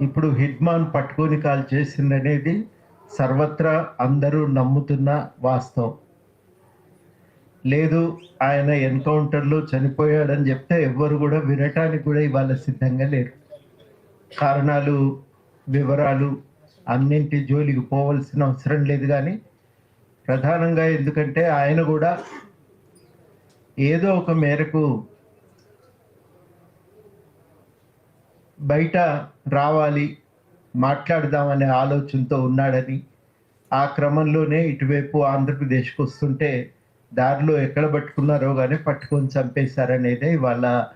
ఇప్పుడు హిడ్మాన్ పట్టుకొని కాల్ చేసిందనేది సర్వత్రా అందరూ నమ్ముతున్న వాస్తవం. లేదు ఆయన ఎన్కౌంటర్లో చనిపోయాడని చెప్తే ఎవ్వరు కూడా వినటానికి కూడా ఇవాళ సిద్ధంగా లేరు. కారణాలు వివరాలు అన్నింటి జోలికి పోవలసిన అవసరం లేదు కానీ ప్రధానంగా ఎందుకంటే ఆయన కూడా ఏదో ఒక మేరకు బయట రావాలి మాట్లాడదామనే ఆలోచనతో ఉన్నాడని ఆ క్రమంలోనే ఇటువైపు ఆంధ్రప్రదేశ్కి వస్తుంటే దారిలో ఎక్కడ పట్టుకున్నారో కానీ పట్టుకొని చంపేశారనేదే వాళ్ళ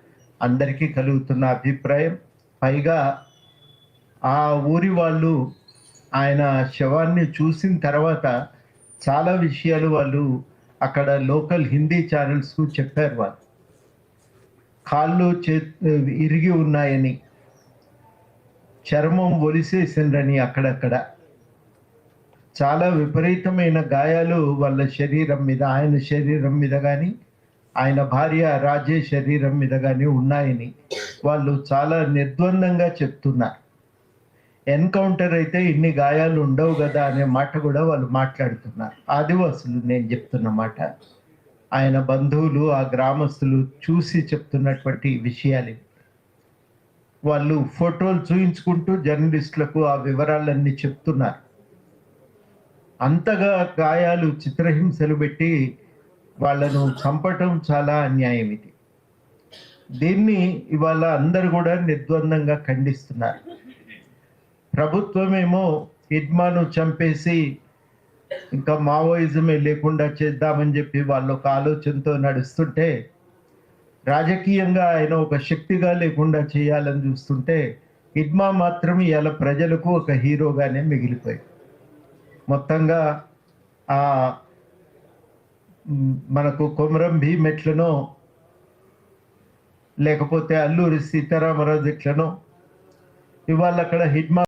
అందరికీ కలుగుతున్న అభిప్రాయం. పైగా ఆ ఊరి వాళ్ళు ఆయన శవాన్ని చూసిన తర్వాత చాలా విషయాలు వాళ్ళు అక్కడ లోకల్ హిందీ ఛానల్స్కు చెప్పారు వాళ్ళు. కాళ్ళు చే ఇరిగి ఉన్నాయని చర్మం ఒలిసేసిండ్రని అక్కడక్కడ. చాలా విపరీతమైన గాయాలు వాళ్ళ శరీరం మీద ఆయన శరీరం మీద కానీ ఆయన భార్య రాజే శరీరం మీద కానీ ఉన్నాయని వాళ్ళు చాలా నిర్ద్వందంగా చెప్తున్నారు. ఎన్కౌంటర్ అయితే ఇన్ని గాయాలు ఉండవు కదా అనే మాట కూడా వాళ్ళు మాట్లాడుతున్నారు. ఆదివాసులు నేను చెప్తున్న మాట. ఆయన బంధువులు ఆ గ్రామస్తులు చూసి చెప్తున్నటువంటి విషయాలు వాళ్ళు ఫోటోలు చూయించుకుంటూ జర్నలిస్టులకు ఆ వివరాలన్నీ చెప్తున్నారు. అంతగా గాయాలు చిత్రహింసలు పెట్టి వాళ్ళను చంపటం చాలా అన్యాయం ఇది. దీన్ని ఇవాళ అందరు కూడా నిర్ద్వందంగా ఖండిస్తున్నారు. ప్రభుత్వమేమో హిడ్మాను చంపేసి ఇంకా మావోయిజమే లేకుండా చేద్దామని చెప్పి వాళ్ళు ఒక ఆలోచనతో నడుస్తుంటే రాజకీయంగా ఆయన ఒక శక్తిగా లేకుండా చేయాలని చూస్తుంటే ఇడ్మా మాత్రం ఇలా ప్రజలకు ఒక హీరోగానే మిగిలిపోయి మొత్తంగా ఆ మనకు కొమరం భీమ్ ఎట్లనో లేకపోతే అల్లూరి సీతారామరాజు ఎట్లనో ఇవాళ అక్కడ హిడ్మా